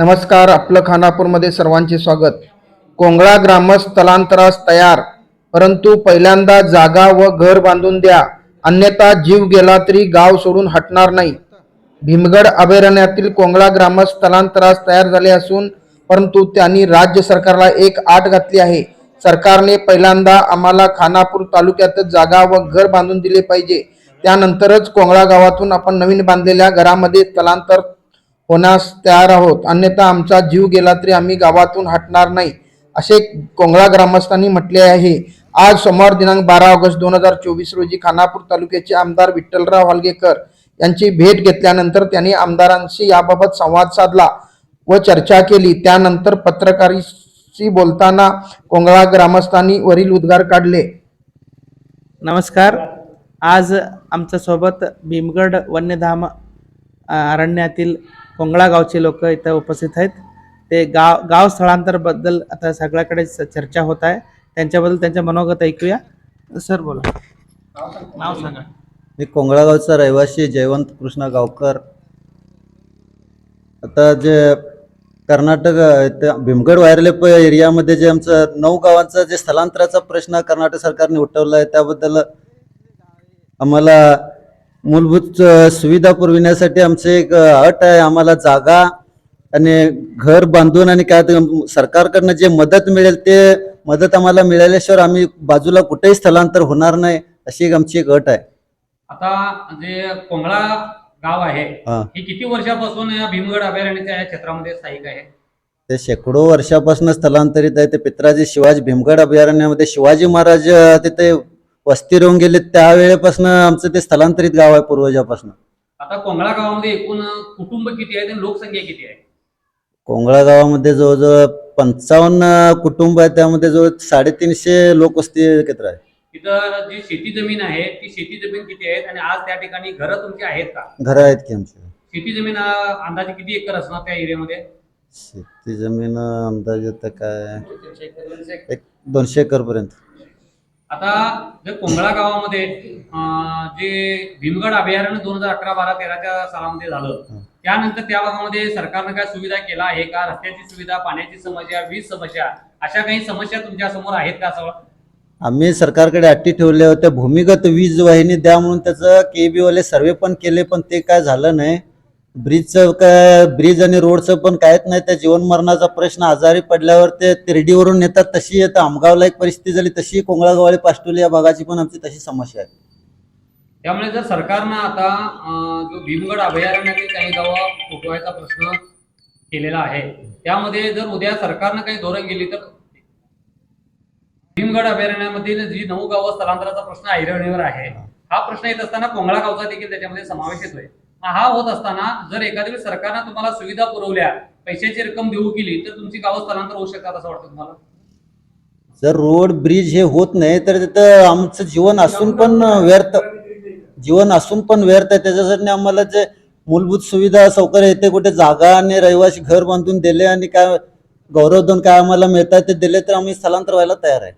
नमस्कार आपलं खानापूरमध्ये सर्वांचे स्वागत. कोंगळा ग्रामस्थ स्थलांतरास तयार परंतु पहिल्यांदा जागा व घर बांधून द्या. अन्यथा जीव गेला तरी गाव सोडून हटणार नाही. भीमगड अभयारण्यातील कोंगळा ग्रामस्थ स्थलांतरास तयार झाले असून परंतु त्यांनी राज्य सरकारला एक आट घातली आहे. सरकारने पहिल्यांदा आम्हाला खानापूर तालुक्यातच जागा व घर बांधून दिले पाहिजे. त्यानंतरच कोंगळा गावातून आपण नवीन बांधलेल्या घरामध्ये स्थलांतर होण्यास तयार आहोत. अन्यथा आमचा जीव गेला तरी आम्ही गावातून हटणार नाही असे कोंगळा ग्रामस्थांनी म्हटले आहे. आज सोमवार दिनांक बारा ऑगस्ट दोन हजार चोवीस रोजी खानापूर तालुक्याचे आमदार विठ्ठलराव हलगेकर यांची भेट घेतल्यानंतर त्यांनी आमदारांशी याबाबत संवाद साधला व चर्चा केली. त्यानंतर पत्रकारांशी बोलताना कोंगळा ग्रामस्थांनी वरील उद्गार काढले. नमस्कार. आज आमच्यासोबत भीमगड वन्यधाम अरण्यातील कोंगळा गावचे लोक इथं उपस्थित आहेत. ते गाव गाव स्थळांतरबद्दल आता सगळ्याकडे चर्चा होत आहे. त्यांच्याबद्दल त्यांच्या मनोगत ऐकूया. सर बोला. नाव सांगा. मी कोंगळागावचा रहिवासी जयवंत कृष्ण गावकर. आता जे कर्नाटक भीमगड वायरलेप एरियामध्ये जे आमचं नऊ गावांचा जे स्थलांतराचा प्रश्न कर्नाटक सरकारने उठवला आहे त्याबद्दल आम्हाला मूलभूत सुविधा पुरविण्यासाठी आमचे एक अट आहे. आम्हाला जागा आणि घर बांधून आणि काय सरकारकडनं जे मदत मिळेल ते मदत आम्हाला मिळाल्याशिवाय आम्ही बाजूला कुठेही स्थलांतर होणार नाही अशी एक आमची एक अट आहे. आता जे कोंगळा गाव आहे हा. हे किती वर्षापासून या भीमगड अभयारण्याच्या या क्षेत्रामध्ये स्थायिक आहे? ते शेकडो वर्षापासून स्थलांतरित आहे. ते पित्राजी शिवाजी भीमगड अभयारण्यामध्ये शिवाजी महाराज अ, तिथे वस्ती राहून गेले त्यावेळेपासून आमचं ते स्थलांतरित गाव आहे पूर्वजापासून. आता कोंगळा गावामध्ये एकूण कुटुंब किती आहेत आणि लोकसंख्या किती आहे? कोंगळा गावामध्ये जवळजवळ पंचावन्न कुटुंब आहे त्यामध्ये जवळ साडेतीनशे लोक वस्ती एकत्र आहे तिथं जी शेती जमीन आहे ती शेती जमीन किती आहेत? आणि आज त्या ठिकाणी घरं तुमची आहेत का? घरं आहेत की आमची? शेती जमीन अ, अंदाजे किती एकर असणार त्या एरियामध्ये? शेती जमीन अंदाजे आता काय? एक दोनशे एकर. पर्यंत आता जे कोंगळा गावामध्ये जे भीमगड अभयारण्य दोन हजार अकरा बारा तेराच्या सालामध्ये झालं. त्यानंतर त्या भागामध्ये सरकारनं काय सुविधा केला आहे का? रस्त्याची सुविधा पाण्याची समस्या वीज समस्या अशा काही समस्या तुमच्यासमोर आहेत का सगळं आम्ही सरकारकडे अटी ठेवल्या होत्या भूमिगत वीज वाहिनी द्या म्हणून त्याचं के वाले सर्वे पण केले पण ते काय झालं नाही. ब्रिजचं काय ब्रिज आणि रोडचं पण काहीच नाही. त्या जीवन मरणाचा प्रश्न आजारी पडल्यावर ते तिरडीवरून नेतात तशी येतं. आमगावला एक परिस्थिती झाली तशी कोंगळागवाळी पाष्टोली या भागाची पण आमची तशी समस्या आहे. त्यामुळे जर सरकारनं आता अं, जो भीमगड अभयारण्यातील काही गावं फुटवायचा प्रश्न केलेला आहे त्यामध्ये जर उद्या सरकारनं काही धोरण गेली तर? भीमगड अभयारण्यामधील जी नऊ गावं स्थलांतराचा प्रश्न ऐरणीवर आहे हा प्रश्न येत असताना कोंगळा गावचा देखील त्याच्यामध्ये समावेश येतोय. हा होत असताना जर एखाद्या वेळी सरकारनं तुम्हाला सुविधा पुरवल्या पैशाची रक्कम देऊ केली तर तुमची गावं स्थलांतर होऊ शकतात असं वाटतं तुम्हाला? जर रोड ब्रिज हे होत नाही तर तिथं आमचं जीवन असून पण व्यर्थ. जीवन असून पण व्यर्थ आहे. त्याच्यासाठी आम्हाला जे मूलभूत सुविधा सौकर्य येते कुठे जागा आणि रहिवासी घर बांधून दिले आणि काय गौरवधन काय आम्हाला मिळतात ते दिले तर आम्ही स्थलांतर व्हायला तयार आहे.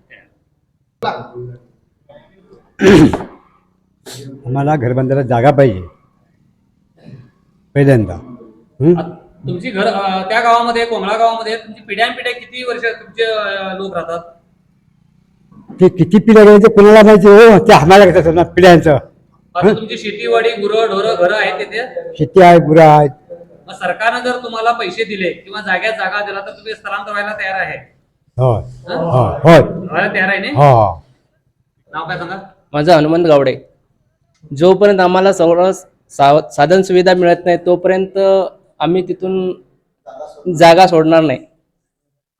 आम्हाला घर बांधायला जागा पाहिजे. पहिल्यांदा हं? तुमची घर अं, त्या गावामध्ये कोंगळा गावामध्ये तुमची पिढ्यानपिढ्या किती वर्ष तुमचे अं, लोक राहतात? ते किती पिढ्या ते कोणाला माहिती? हो ते आम्हाला कसं समजा पिढ्यांचं. आता तुमची शेतीवाडी गुरं ढोरं घरं आहेत तिथे? शेती आहे गुरं आहेत. मग सरकारनं जर तुम्हाला पैसे दिले किंवा जाग्यात जागा दिला तर तुम्ही स्थलांतर व्हायला तयार आहे. होय. हं? होय होय. व्हायला तयार आहे ना हो. नाव काय सांगा? माझं हनुमंत गावडे. जोपर्यंत आम्हाला सर्व सा- साधन सुविधा मिळत नाही तोपर्यंत आम्ही तिथून जागा सोडणार नाही.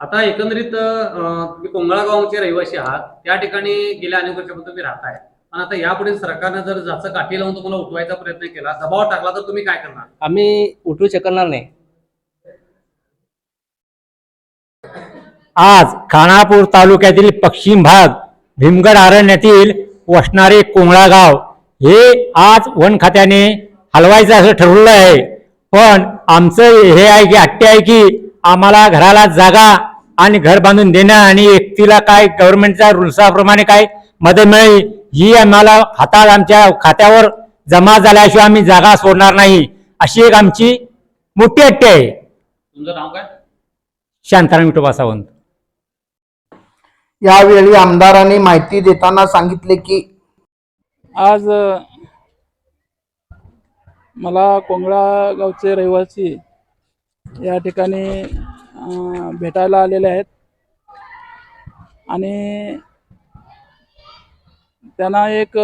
आता एकंदरीत तुम्ही कोंगळा गावचे रहिवासी आहात त्या ठिकाणी गेल्या अनेक वर्षापासून तुम्ही राहताय. पण आता यापुढे सरकारनं जर जास्त काठी लावून तुम्हाला उठवायचा प्रयत्न केला दबाव टाकला तर तुम्ही काय करणार? आम्ही उठू शकणार नाही. आज खानापूर तालुक्यातील पश्चिम भाग भीमगड अरण्यातील वसणारे कोंगळा गाव हे आज वन खात्याने हलवायचं असं ठरवलं आहे. पण आमचं हे आहे की अट्टे आहे की आम्हाला घराला जागा आणि घर बांधून देणं आणि व्यक्तीला काय गव्हर्नमेंटच्या रुल्साप्रमाणे काय मदत मिळेल ही आम्हाला हातात आमच्या खात्यावर जमा झाल्याशिवाय आम्ही जागा सोडणार नाही. अशी एक आमची मोठी अट्टी आहे. तुमचं नाव काय? शांताराम विठोबा सावंत. यावेळी आमदारांनी माहिती देताना सांगितले की आज मला कोंगळा गावचे रहिवासी या ठिकाणी भेटायला आलेले आहेत. आणि त्यांना एक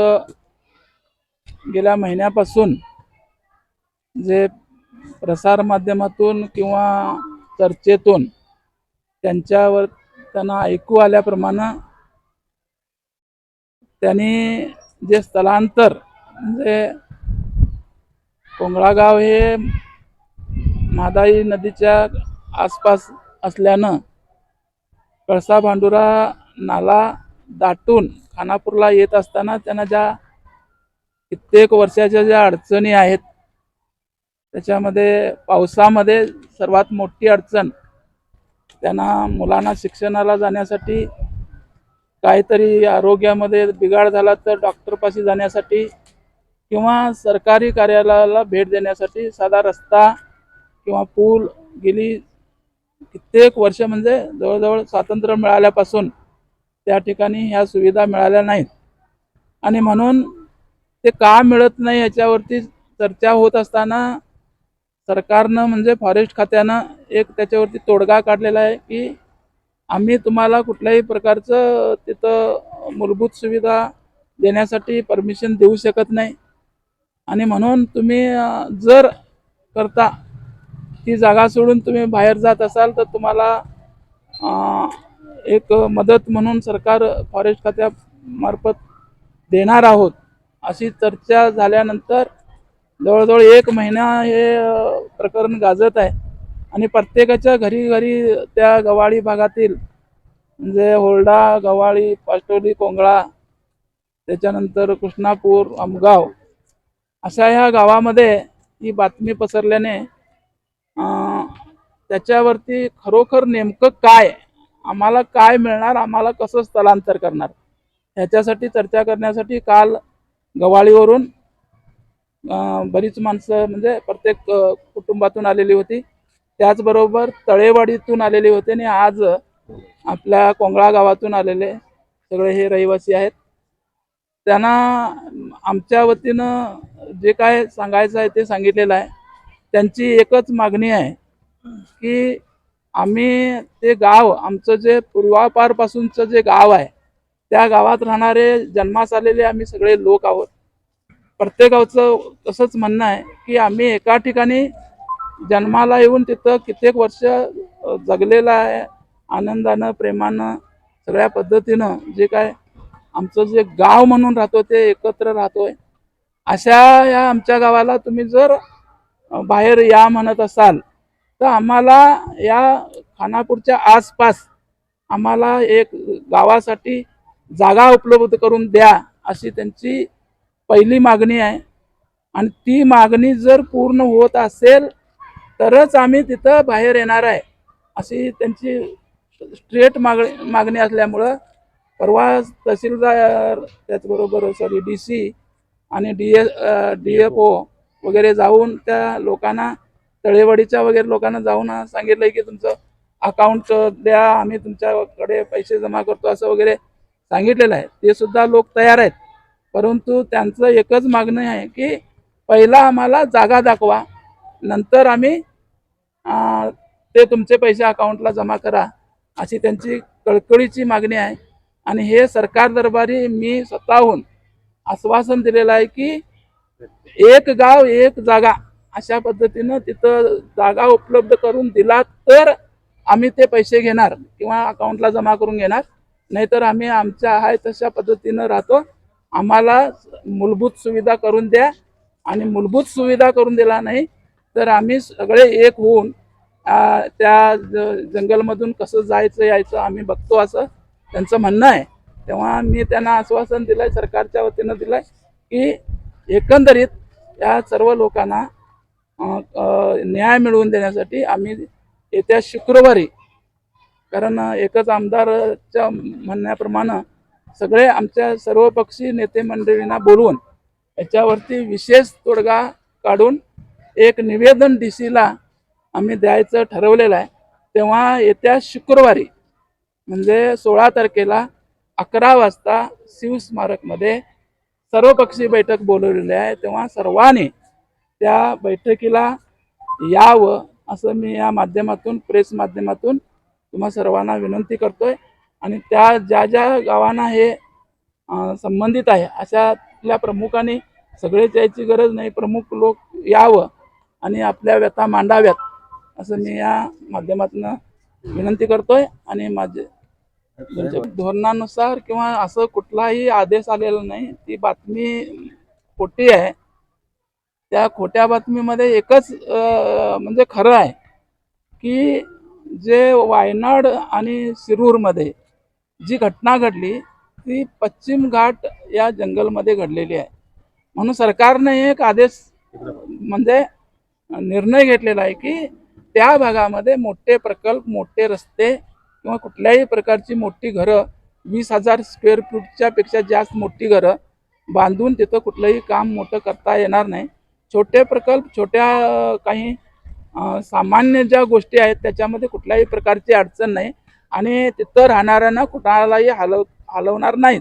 गेल्या महिन्यापासून जे प्रसारमाध्यमातून किंवा चर्चेतून त्यांच्यावर त्यांना ऐकू आल्याप्रमाणे त्यांनी जे स्थलांतर म्हणजे कोंगळागाव हे मादाई नदीच्या आसपास असल्यानं कळसा भांडुरा नाला दाटून खानापूरला येत असताना त्यांना ज्या कित्येक वर्षाच्या ज्या अडचणी आहेत त्याच्यामध्ये पावसामध्ये सर्वात मोठी अडचण त्यांना मुलांना शिक्षणाला जाण्यासाठी काहीतरी आरोग्यामध्ये बिघाड झाला तर डॉक्टरपाशी जाण्यासाठी किंवा सरकारी कार्यालयाला भेट देण्यासाठी साधा रस्ता किंवा पूल गेली कित्येक वर्ष म्हणजे जवळजवळ स्वातंत्र्य मिळाल्यापासून त्या ठिकाणी ह्या सुविधा मिळाल्या नाहीत. आणि म्हणून ते का मिळत नाही याच्यावरती चर्चा होत असताना सरकारनं म्हणजे फॉरेस्ट खात्यानं एक त्याच्यावरती तोडगा काढलेला आहे की आम्ही तुम्हाला कुठल्याही प्रकारचं तिथं मूलभूत सुविधा देण्यासाठी परमिशन देऊ शकत नाही. आणि म्हणून तुम्ही जर करता ती जागा सोडून तुम्ही बाहेर जात असाल तर तुम्हाला एक मदत म्हणून सरकार फॉरेस्ट खात्यामार्फत देणार आहोत. अशी चर्चा झाल्यानंतर जवळजवळ एक महिना हे प्रकरण गाजत आहे. आणि प्रत्येकाच्या घरी घरी त्या गवाळी भागातील म्हणजे होर्डा गवाळी पास्टोली कोंगळा त्याच्यानंतर कृष्णापूर आमगाव अशा ह्या गावामध्ये ही बातमी पसरल्याने त्याच्यावरती खरोखर नेमकं काय आम्हाला काय मिळणार आम्हाला कसं स्थलांतर करणार? ह्याच्यासाठी चर्चा करण्यासाठी काल गवाळीवरून बरीच माणसं म्हणजे प्रत्येक कुटुंबातून आलेली होती. त्याचबरोबर तळेवाडीतून आलेले होते आणि आज आपल्या कोंगळा गावातून आलेले सगळे हे रहिवासी आहेत. त्यांना आमच्या वतीनं जे काय सांगायचं आहे ते सांगितलेलं आहे. त्यांची एकच मागणी आहे की आम्ही ते गाव आमचं जे पूर्वापारपासूनचं जे गाव आहे त्या गावात राहणारे जन्मास आलेले आम्ही सगळे लोक आहोत. प्रत्येकाचं तसंच म्हणणं आहे की आम्ही एका ठिकाणी जन्माला येऊन तिथं कित्येक वर्ष जगलेला जगलेलं आहे. आनंदानं प्रेमानं सगळ्या पद्धतीनं जे काय आमचं जे गाव म्हणून राहतो ते एकत्र राहतोय. अशा या आमच्या गावाला तुम्ही जर बाहेर या म्हणत असाल तर आम्हाला या खानापूरच्या आसपास आम्हाला एक गावासाठी जागा उपलब्ध करून द्या अशी त्यांची पहिली मागणी आहे. आणि ती मागणी जर पूर्ण होत असेल तरच आम्ही तिथं बाहेर येणार आहे. अशी त्यांची स्ट्रेट मागणी मागणी असल्यामुळं परवा तहसीलदार त्याचबरोबर सॉरी डी सी आणि D A D F O वगैरे जाऊन त्या लोकांना तळेवाडीच्या वगैरे लोकांना जाऊन सांगितलं की तुमचं अकाउंट द्या आम्ही तुमच्याकडे पैसे जमा करतो असं वगैरे सांगितलेलं आहे. ते सुद्धा लोक तयार आहेत. परंतु त्यांचं एकच मागणं आहे की पहिला आम्हाला जागा दाखवा नंतर आम्ही ते तुमचे पैसे अकाउंटला जमा करा अशी त्यांची कळकळीची मागणी आहे. आणि हे सरकार दरबारी मी स्वतःहून आश्वासन दिलेलं आहे की एक गाव एक जागा अशा पद्धतीनं तिथं जागा उपलब्ध करून दिला तर आम्ही ते पैसे घेणार किंवा अकाउंटला जमा करून घेणार. नाहीतर आम्ही आमच्या आहे तशा पद्धतीनं राहतो. आम्हाला मूलभूत सुविधा करून द्या. आणि मूलभूत सुविधा करून दिला नाही तर आम्ही सगळे एक होऊन त्या ज- जंगलमधून कसं जायचं यायचं आम्ही बघतो असं त्यांचं म्हणणं आहे. तेव्हा मी त्यांना आश्वासन दिलंय सरकारच्या वतीनं दिलंय की एकंदरीत या सर्व लोकांना न्याय मिळवून देण्यासाठी आम्ही येत्या शुक्रवारी कारण एकच आमदारच्या म्हणण्याप्रमाणे सगळे आमच्या सर्वपक्षी नेते मंडळींना बोलवून याच्यावरती विशेष तोडगा काढून एक निवेदन डी सीला आम्ही द्यायचं ठरवलेलं आहे. तेव्हा येत्या शुक्रवारी म्हणजे सोळा तारखेला अकरा वाजता शिवस्मारकमध्ये सर्वपक्षीय बैठक बोलवलेली आहे. तेव्हा सर्वांनी त्या बैठकीला यावं असं मी या माध्यमातून प्रेस माध्यमातून तुम्हा सर्वांना विनंती करतोय. आणि त्या ज्या ज्या गावांना हे संबंधित आहे अशातल्या प्रमुखांनी सगळेच यायची गरज नाही. प्रमुख लोक यावं. आणि आपल्या व्यथा मांडाव्यात असं मी या माध्यमातून विनंती करतोय. आणि माझे म्हणजे धोरणानुसार किंवा असं कुठलाही आदेश आलेला नाही ती बातमी खोटी आहे. त्या खोट्या बातमीमध्ये एकच म्हणजे खरं आहे की जे वायनाड आणि शिरूरमध्ये जी घटना घडली ती पश्चिम घाट या जंगलमध्ये घडलेली आहे. म्हणून सरकारने एक आदेश म्हणजे निर्णय घेतलेला आहे की त्या भागामध्ये मोठे प्रकल्प मोठे रस्ते किंवा कुठल्याही प्रकारची मोठी घरं वीस हजार स्क्वेअर फूटच्या पेक्षा जास्त मोठी घरं बांधून तिथं कुठलंही काम मोठं करता येणार नाही. छोटे प्रकल्प छोट्या काही सामान्य ज्या गोष्टी आहेत त्याच्यामध्ये कुठल्याही प्रकारची अडचण नाही आणि तिथं राहणाऱ्यांना कुणालाही हलव हलवणार नाहीत.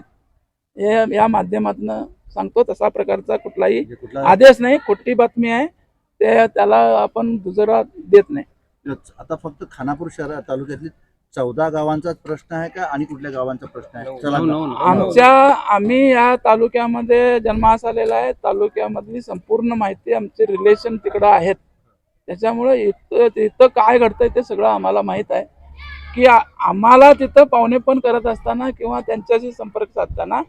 हे या माध्यमातून सांगतो तसा प्रकारचा कुठलाही म्हणजे आदेश नाही. खोटी बातमी आहे. ते त्याला आपण दुजोरा देत नाही. आता फक्त खानापूर शहर तालुक्यातली चौदा गावांचाच प्रश्न आहे का आणि कुठल्या गावांचा प्रश्न आहे? चला आमच्या आम्ही या तालुक्यामध्ये जन्मास आलेला आहे. तालुक्यामधली संपूर्ण माहिती आमचे रिलेशन तिकडं आहेत. त्याच्यामुळे इथं इथं काय घडतंय ते सगळं आम्हाला माहीत आहे. की आम्हाला तिथं पाहुणे पण करत असताना किंवा त्यांच्याशी संपर्क साधताना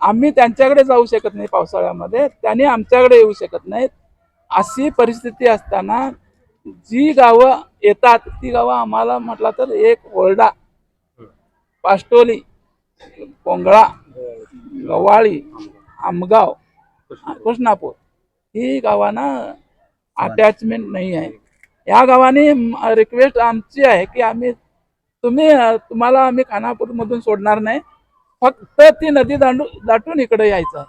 आम्ही त्यांच्याकडे जाऊ शकत नाही पावसाळ्यामध्ये. त्यांनी आमच्याकडे येऊ शकत नाहीत. अशी परिस्थिती असताना जी गावं येतात ती गावं आम्हाला म्हटलं तर एक ओरडा पास्टोली कोंगळा गवाळी आमगाव कृष्णापूर ही गावांना अटॅचमेंट नाही आहे. या गावाने रिक्वेस्ट आमची आहे की आम्ही तुम्ही तुम्हाला आम्ही खानापूरमधून सोडणार नाही. फक्त ती नदी दांडू दाटून इकडे यायचं आहे.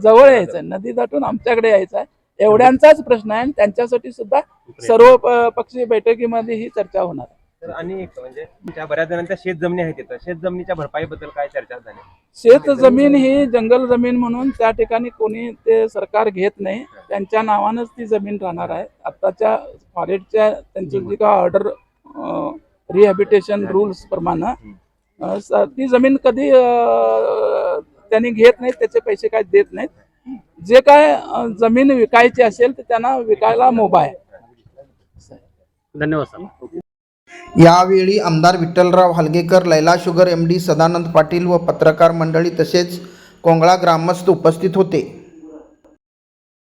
जवळ यायचं आहे. नदी दाटून आमच्याकडे यायचं आहे. एवढ्यांचाच प्रश्न आहे आणि त्यांच्यासाठी सुद्धा सर्व पक्षीय बैठकीमध्ये ही चर्चा होणार आहे. तर आणि एक म्हणजे त्या बऱ्याच जणांच्या शेत जमिनी आहेत तिथं शेत जमिनीच्या भरपाईबद्दल काय चर्चा झाली? शेत जमीन ही जंगल जमीन म्हणून त्या ठिकाणी कोणी ते सरकार घेत नाही. त्यांच्या नावानंच ती जमीन राहणार आहे. आत्ताच्या फॉरेस्टच्या त्यांची जी का ऑर्डर रिहॅबिटेशन रुल्स प्रमाणे ती जमीन कधी त्यांनी घेत नाहीत त्याचे पैसे काय देत नाहीत. जे काय जमीन विकायची असेल तर त्यांना विकायला मोबा आहे. धन्यवाद सर. यावेळी आमदार Vithalrao Halgekar Laila sugar M D Sadanand Patil व पत्रकार मंडळी तसेच कोंगळा ग्रामस्थ उपस्थित होते.